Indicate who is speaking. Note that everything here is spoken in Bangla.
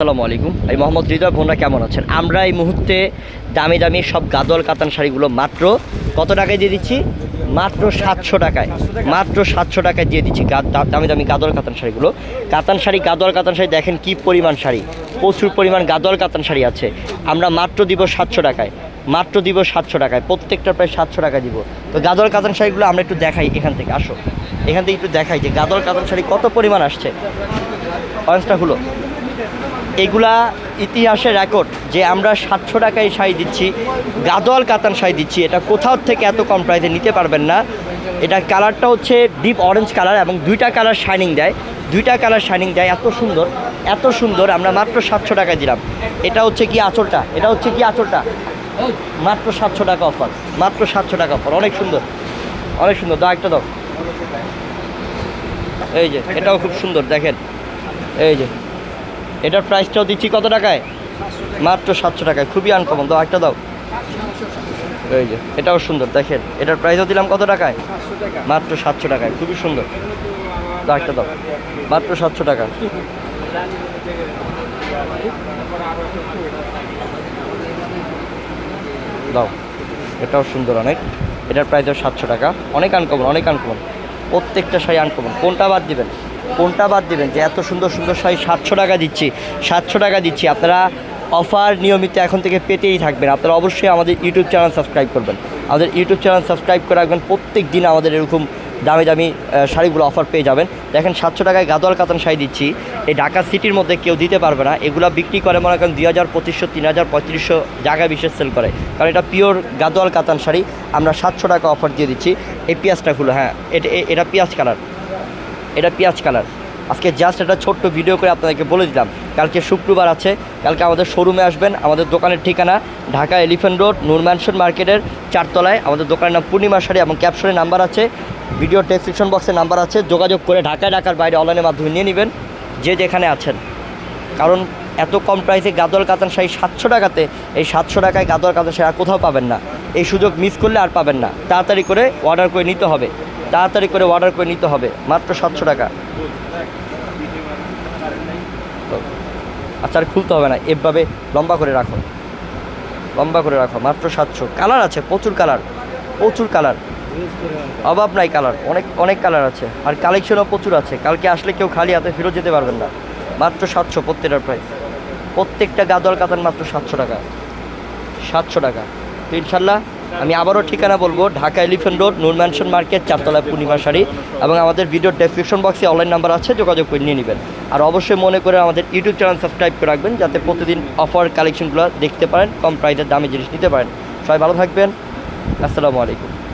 Speaker 1: আসসালামু আলাইকুম। আমি মোহাম্মদ হৃদয় বোনরা কেমন আছেন? আমরা এই মুহূর্তে দামি দামি সব গাদল কাতান শাড়িগুলো মাত্র কত টাকায় দিয়ে দিচ্ছি? মাত্র সাতশো টাকায়। মাত্র সাতশো টাকায় দিয়ে দিচ্ছি দামি দামি গাদল কাতান শাড়িগুলো। কাতান শাড়ি গাদল কাতান শাড়ি দেখেন কি পরিমাণ শাড়ি। প্রচুর পরিমাণ গাদল কাতান শাড়ি আছে। আমরা মাত্র দিব সাতশো টাকায়। মাত্র দিব সাতশো টাকায়। প্রত্যেকটা প্রায় সাতশো টাকা দিব। তো গাদল কাতান শাড়িগুলো আমরা একটু দেখাই এখান থেকে। আসো। এখান থেকে একটু দেখাই যে গাদল কাতান শাড়ি কত পরিমাণ আসছে। অরেঞ্জটা হলো এগুলা ইতিহাসের রেকর্ড যে আমরা সাতশো টাকায় শাড়ি দিচ্ছি, গাদোয়াল কাতান শাড়ি দিচ্ছি, এটা কোথাও থেকে এত কম প্রাইসে নিতে পারবেন না। এটা কালারটা হচ্ছে ডিপ অরেঞ্জ কালার এবং দুইটা কালার শাইনিং দেয়। দুইটা কালার শাইনিং দেয়, এত সুন্দর এত সুন্দর, আমরা মাত্র সাতশো টাকায় দিলাম। এটা হচ্ছে কি আঁচলটা? এটা হচ্ছে কি আঁচলটা? মাত্র সাতশো টাকা অফার মাত্র সাতশো টাকা অফার অনেক সুন্দর অনেক সুন্দর, দাও একটা দাও। এই যে, এটাও খুব সুন্দর, দেখেন। এই যে। এটার প্রাইসটাও দিচ্ছি কত টাকায়? মাত্র সাতশো টাকায়, খুবই আনকমন দাও, একটা দাও। এই যে, এটাও সুন্দর, দেখেন। এটার প্রাইসও দিলাম কত টাকায়? মাত্র সাতশো টাকায়, খুবই সুন্দর। দাও, একটা দাও। মাত্র সাতশো টাকা। দাও, এটাও সুন্দর অনেক। এটার প্রাইসও সাতশো টাকা। অনেক আনকমন অনেক আনকমন প্রত্যেকটা শাড়ি আনকমন কোনটা বাদ দিবেন? কোনটা বাদ দেবেন? যে এত সুন্দর সুন্দর শাড়ি সাতশো টাকা দিচ্ছি, সাতশো টাকা দিচ্ছি। আপনারা অফার নিয়মিত এখন থেকে পেতেই থাকবেন। আপনারা অবশ্যই আমাদের ইউটিউব চ্যানেল সাবস্ক্রাইব করবেন। আমাদের ইউটিউব চ্যানেল সাবস্ক্রাইব করে রাখবেন। প্রত্যেক দিন আমাদের এরকম দামি দামি শাড়িগুলো অফার পেয়ে যাবেন। দেখেন সাতশো টাকায় গাদোয়াল কাতান শাড়ি দিচ্ছি। এই ঢাকা সিটির মধ্যে কেউ দিতে পারবে না। এগুলো বিক্রি করে মনে করেন দুই হাজার, পঁচিশশো, তিন হাজার, পঁয়ত্রিশশো জায়গায় বিশেষ সেল করে। কারণ এটা পিওর গাদোয়াল কাতান শাড়ি। আমরা সাতশো টাকা অফার দিয়ে দিচ্ছি। এই পেঁয়াজটা খুলো হ্যাঁ। এটা এটা পেঁয়াজ কালার এটা পেঁয়াজ কালার। আজকে জাস্ট একটা ছোট্ট ভিডিও করে আপনাদেরকে বলে দিলাম। কালকে শুক্রবার আছে, কালকে আমাদের শোরুমে আসবেন। আমাদের দোকানের ঠিকানা Dhaka elephant road Noor mansion মার্কেটের চারতলায়। আমাদের দোকানের নাম পূর্ণিমা শাড়ি এবং ক্যাপশনের নাম্বার আছে। ভিডিও ডেসক্রিপশন বক্সে নাম্বার আছে। যোগাযোগ করে ঢাকায়, ঢাকার বাইরে অনলাইনের মাধ্যমে নিয়ে নেবেন। যে যেখানে আছেন। কারণ এত কম প্রাইসে গাদর কাতান শাড়ি সাতশো টাকাতে, এই সাতশো টাকায় গাদর কাতান শাড়ি আর কোথাও পাবেন না। এই সুযোগ মিস করলে আর পাবেন না। তাড়াতাড়ি করে অর্ডার করে নিতে হবে। তাড়াতাড়ি করে অর্ডার করে নিতে হবে, মাত্র সাতশো টাকা। আচ্ছা আর খুলতে হবে না, এভাবে লম্বা করে রাখো। লম্বা করে রাখো, মাত্র সাতশো। কালার আছে, প্রচুর কালার প্রচুর কালার অভাব নাই কালার অনেক অনেক কালার আছে। আর কালেকশনও প্রচুর আছে, কালকে আসলে কেউ খালি হাতে ফেরত যেতে পারবেন না। মাত্র সাতশো প্রত্যেকটার প্রাইস প্রত্যেকটা গাদর কাতান মাত্র সাতশো টাকা। সাতশো টাকা। তো ইনশাল্লাহ আমি আবারও ঠিকানা বলব, Dhaka elephant road Noon mansion market, চারতলা পূর্ণিমা শাড়ি এবং আমাদের ভিডিও ডেসক্রিপশন বক্সে অনলাইন নাম্বার আছে, যোগাযোগ করে নিয়ে নেবেন। আর অবশ্যই মনে করে আমাদের ইউটিউব চ্যানেল সাবস্ক্রাইব করে রাখবেন, যাতে প্রতিদিন অফার কালেকশনগুলো দেখতে পারেন, কম প্রাইসের দামি জিনিস নিতে পারেন। সবাই ভালো থাকবেন। আসসালামু আলাইকুম।